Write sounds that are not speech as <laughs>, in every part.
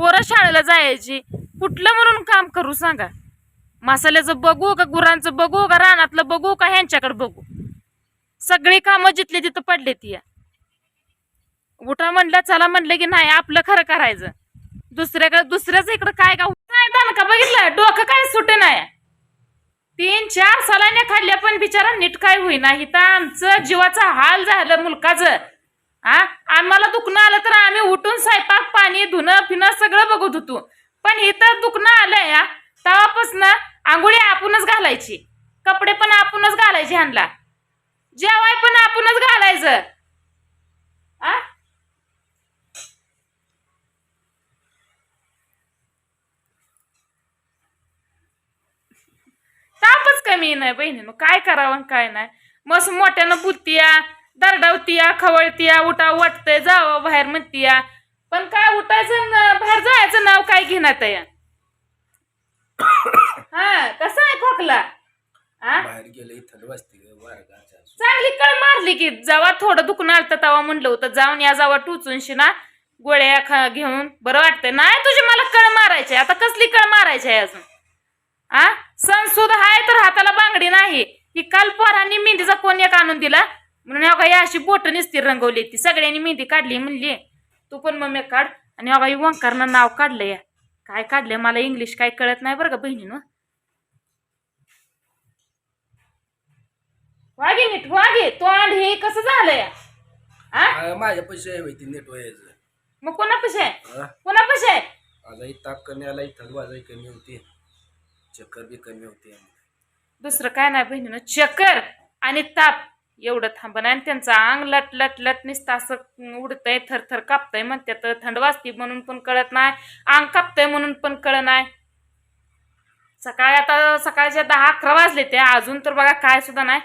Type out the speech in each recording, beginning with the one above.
पोरं शाळेला जायची. कुठलं म्हणून काम करू सांगा? मसाल्याचं बघू का गुरांचं बघू का रानातलं बघू का ह्यांच्याकडे बघू? सगळी कामं जिथली तिथं पडले ती उठा म्हणलं चला म्हणलं की नाही आपलं खरं करायचं. दुसऱ्याकडे दुसऱ्याच इकडं काय का नाही का बघितलं? डोकं काय सुटे नाही. तीन चार सलाने खाल्ल्या पण बिचारा नीट काय होईना. इथं आमचं जीवाचा हाल झालं मुलकाचं. हा आम्हाला दुखणं आलं तर आम्ही उठून स्वयंपाक पाणी धुणं फिणं सगळं बघत होतो. पण इथं दुखणं आलंय या तेव्हापासून आंघोळी आपणच घालायची. कपडे पण आपणच घालायचे ह्यांना. जेवाय पण आपणच घालायचं. आ? तापच कमी नाही बहिणीनं काय करावं काय नाही? मस्त मोठ्यानं बुत्तिया दरडावतीया खवळतीया उठा वाटतंय जावं बाहेर म्हणतीया. पण काय उठायचं न बाहेर जायचं नाव काय घेण्यात या हा कसं आहे खोकला? बाहेर गेलं इथं वाजते वारगाच्या चांगली कळ मारली की जेव्हा थोडं दुखणं आलं तेव्हा म्हणलं होतं जाऊन या जावा टुचून शिना गोळ्या खा घेऊन. बरं वाटतंय. नाही तुझी मला कळ मारायची आता कसली कळ मारायची आहे अजून? आ? सण सुद्धा आहे तर हाताला बांगडी नाही. ही काल पोरांनी मेहंदीचा कोण एक आणून दिला? म्हणून ह्या काही अशी बोट निसती रंगवली ती. सगळ्यांनी मेहंदी काढली म्हणली. तू पण मम्मी काढ. आणि काही वंकारनं नाव काढलं या. काय काढलंय मला इंग्लिश काय कळत नाही बरं का बहिणीनं. वागे नीट वागे तोंड हे कसं झालंय आ? आ, माझ्या पैसे आहे माहिती नेट व्हायचं. मग आहे? हा? कोणापाशी आहे? आलाही ताप कमी आला इथं वाजाही कमी होते. चक्कर बी कमी होते. दुसरं काय नाही बहिणीनं. चक्कर आणि ताप. एवढं थांबण. आणि त्यांचं अंग लट लट लट निसतं असं उडतंय थरथर कापतंय तर थंड वाजती म्हणून पण कळत नाही. अंग कापतंय म्हणून पण कळ नाही. सकाळी आता सकाळच्या दहा अकरा वाजले ते अजून तर बघा काय सुद्धा नाही.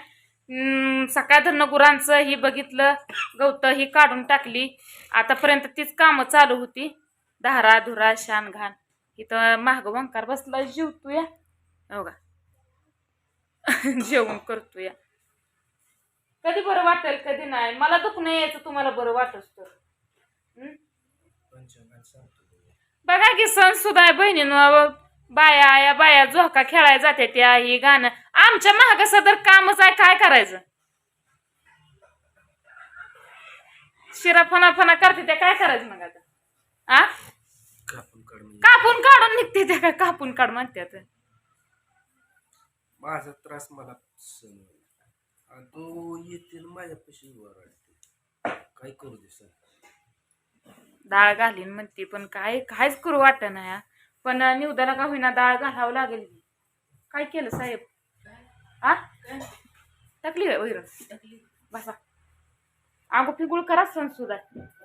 सकाळ धरणं गुरांचं ही बघितलं गवतं ही काढून टाकली. आतापर्यंत तीच कामं चालू होती. धारा धुरा शान घाण. इथं महाग वंकार बसला जेवतोया. हो का? <laughs> जेवण करतोया. कधी बरं वाटेल कधी नाही. मला दुखणं यायचं तुम्हाला बरं वाटत तर बघा की सण सुद्धा बहिणीनं. बाया या बाया झोका खेळायला जाते त्या ही गाणं. आमच्या महाग सदर कामच आहे काय करायचं? शिरा फना फना करते त्या काय करायचं मग आता? आ? कापून काढून निघते त्या काय कापून काढ म्हणते माझा त्रास मला आणि तो येतील माझ्या पैसे वरडते काय करू दे सर? डाळ घालीन म्हणते पण काय कायच करू वाटत नाही पण निवदाला का होईना डाळ घालावं लागेल काय केलं साहेब? आ? टाकली वैरण बसा. अंगो फिगुळ करा सण सुद्धा.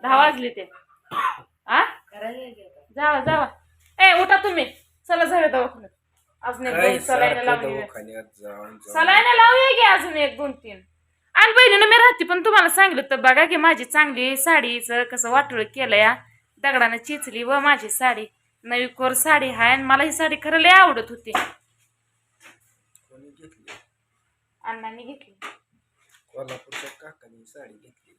दहा वाजले ते. आ? जावा जावा. ए उठा तुम्ही. चला जाऊया दवाखान्यात. अजून एक काय दोन सलाईन सारखं लावून दवाखान्यात जाऊन जाऊन. सलाईन लावूया की अजून एक दोन तीन? आणि बहिणीनं मी राहते पण तुम्हाला सांगितलं तर बघा की माझी चांगली साडीचं कसं वाटोळ केलं या दगडानं चिचली व माझी साडी. नवी कोर साडी आहे आणि मला ही साडी खरं लय आवडत होती. कोणी घेतली? अण्णांनी घेतली. कोल्हापूरच्या काकाने साडी घेतलेली.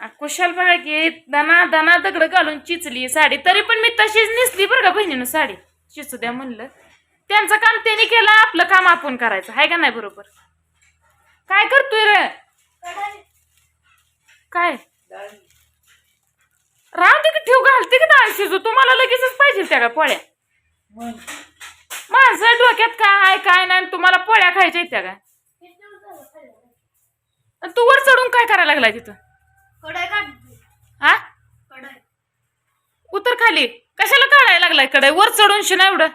आणि कुशाल बघा की दना दना दगड घालून चिचली साडी. तरी पण मी तशीच नेसली बरं का बहिणीनं साडी? चिचू द्या म्हणलं. त्यांचं काम त्यांनी केलं आपलं काम आपण करायचं. आहे का नाही बरोबर? काय करतोय रे? काय? राहू दे की ठेव घालते की डाळ शिजू तुम्हाला लगेचच पाहिजे त्या का पोळ्या? माझं डोक्यात काय आहे काय नाही आणि तुम्हाला पोळ्या खायच्या आहेत त्या का? आणि तू वर चढून काय करायला लागलाय तिथं? हा उतर खाली. कशाला काढायला लागलायकडे वर चढून शिना एवढं.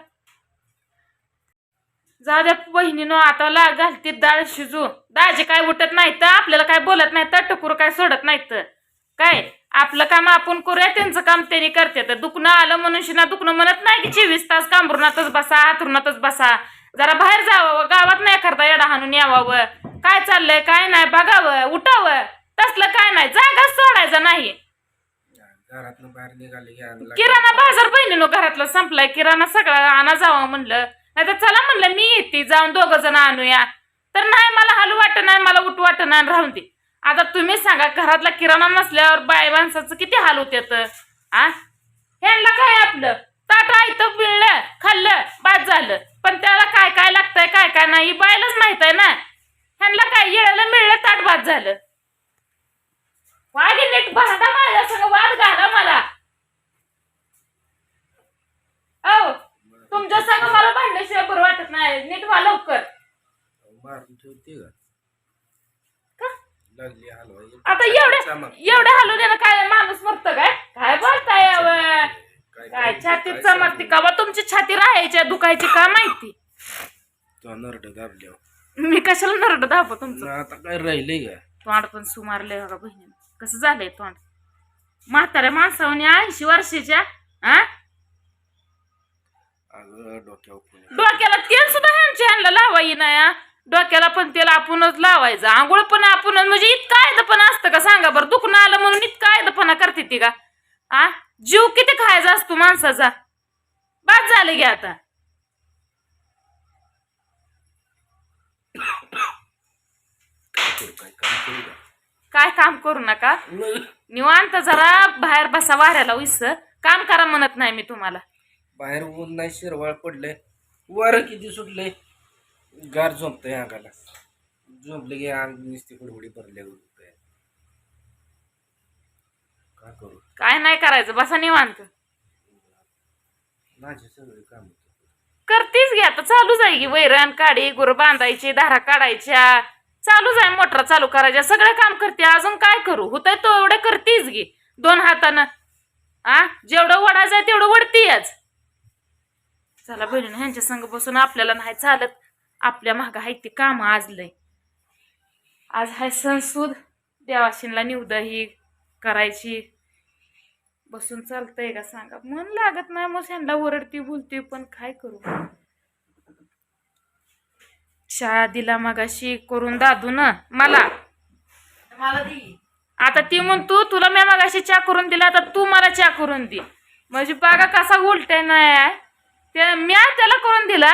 जा द्या बहिणीनं आता ला घालते डाळ शिजू. दाजी काय उठत नाही तर आपल्याला काय बोलत नाही तर टकुर काय सोडत नाही तर काय? आपलं काम आपण करूया त्यांचं काम त्यांनी करते. तर दुखणं आलं म्हणून शिना दुखणं म्हणत नाही की चोवीस तास कांबरुणातच बसा हातरुणातच बसा. जरा बाहेर जावं गावात नाही करता येडा हाणून यावावं. काय चाललंय काय नाही बघावं उठावं. तसलं काय नाही जागा सोडायचा नाही. घरातनं बाहेर निघाले किराणा बाजार बहिणीनो घरातला संपलाय किराणा सगळा आणा जावा म्हणलं. नाही तर चला म्हणलं मी येते जाऊन दोघ जण आणूया. तर नाही मला हलू वाटत नाही मला उठ वाटत नाही राहून दे. आता तुम्ही सांगा घरातला किराणा नसल्यावर बाय माणसाचं किती हाल होत्यात आ? ह्यांना काय आपलं? ताट आयतं पिळलं खाल्लं बाद झालं. पण त्याला काय काय लागतंय काय काय नाही बायलाच माहीत आहे ना? ह्यांना काय येळलं मिळलं ताट बाद झालं. वागे नीट भांडा माझ्या सगळं वाद घाला मला. औ. तुमच्या संग मला भांडल्याशिवाय बरं वाटत नाही. नीट व्हा लवकर. मारून ठेवते का? का? लागली हलवा. आता एवढ्या एवढ्या हलवण्यानं काय माणूस मरत काय? काय बोलताय अवं? काय छातीत चमकती? का बा तुमची छाती राहायची दुखायची का माहिती? तो नरड दाबल्यावर. मी कशाला नरड दाखव तुमचं? आता काय राहिले का? तोंड पण सुमारले बघा बहिणी. कसं झालंय तोंड? म्हाताऱ्या माणसावनी ऐंशी वर्षाच्या आ? अगं डोक्यावर कोणी <laughs> डोक्याला तेल सुद्धा ह्यांच्या ह्यांना लावाई ना या डोक्याला पण तेल आपणच लावायचं. आंघोळ पण आपणच म्हणजे इतका पण असतं का सांगा बरं? दुखणं आलं म्हणून इतका आयदपणा करते ती का? आ? जीव किती खायचा असतो माणसाचा? बाद झालं गे आता. काय करू काय काम करू का? काय काम करू नका? नाही. निवांत जरा बाहेर बसा वाऱ्याला उस काम करा म्हणत नाही मी तुम्हाला. बाहेर ऊन नाही शिरवाळ पडलंय. वारं किती सुटलंय. गार झोपतंय अंगाला. झोपले की अंग नुसती कुडबुडी भरल्या होतंय काय करू? काय नाही करायचं बसा निवांत. माझे सगळे काम करतीच घे आता? चालूच आहे की वैरण काढी गुर बांधायची धारा काढायच्या. चालूच आहे मोटर चालू करायच्या. सगळं काम करते. अजून काय करू? होतंय तो एवढं करतीच घे दोन हातानं. आ? जेवढं वडायचं आहे तेवढं वडती आज चला बहिणी ह्यांच्या संग बसून आपल्याला नाही चालत. आपल्या मागं आहे ती कामं आज लय. आज हाय संसूद देवाशीनला निवद ही करायची. बसून चालतंय का सांगा. मन लागत नाही मग ह्यांना ओरडती बोलते पण काय करू? शाळा दिला मगाशी करून दादू ना मला. मला दे. आता ती म्हणतो तुला मी मगाशी चहा करून दिला आता तू मला चहा करून दे. म्हणजे बागा कसा उलटे नाही. ते मी त्याला करून दिला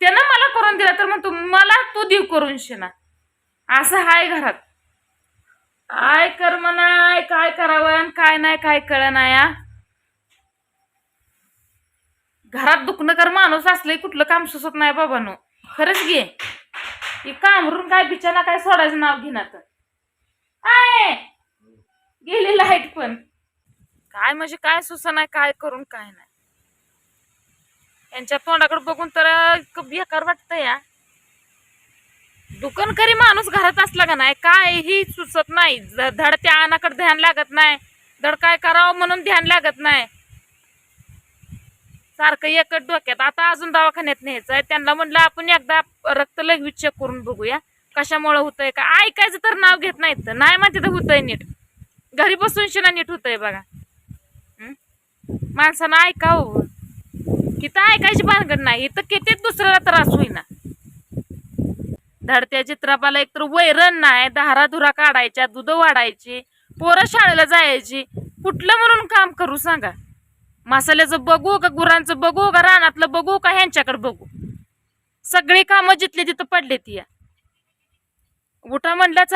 त्यानं मला करून दिला तर म्हणतो मला तू देव करून शिना. असं हाय घरात. आय कर म्हणा काय करावं आणि काय नाही काय कळ नाही घरात दुखणं कर माणूस असले कुठलं काम सुचत नाही बाबानो. खरंच घे. कामरून काय बिचारा काय सोडायचं नाव घेणार आय! गेली लाइट पण. काय म्हणजे काय सुचना काय करून काय नाही. यांच्या तोंडाकडे बघून तर इतकं बेकार वाटतं या दुकानकरी माणूस घरात असला का नाही? काहीही सुचत नाही. धड त्या अनाकडे ध्यान लागत नाही. धड काय करावं म्हणून ध्यान लागत नाही. सारखं एकच डोक्यात. आता अजून दवाखान्यात न्यायचं आहे. त्यांना म्हणलं आपण एकदा रक्त लघवी चेक करून बघूया. कशामुळे होतंय का ऐकायचं तर नाव घेत नाहीत. नाही म्हणते तर होतंय नीट. घरी बसून शिना नीट होतंय बघा. माणसानं ऐकावं. किती ऐकायची भानगड नाही. इथं किती दुसऱ्याला त्रास होईना. धडत्या चित्रापाला एकतर वैरण नाही धारा धुरा काढायच्या दूध वाढायची पोरं शाळेला जायची. कुठलं म्हणून काम करू सांगा? मसाल्याचं बघू का गुरांचं बघू का रानातलं बघू का ह्यांच्याकडे बघू? सगळी कामं जिथली तिथं पडली ती उठा म्हणल्याचा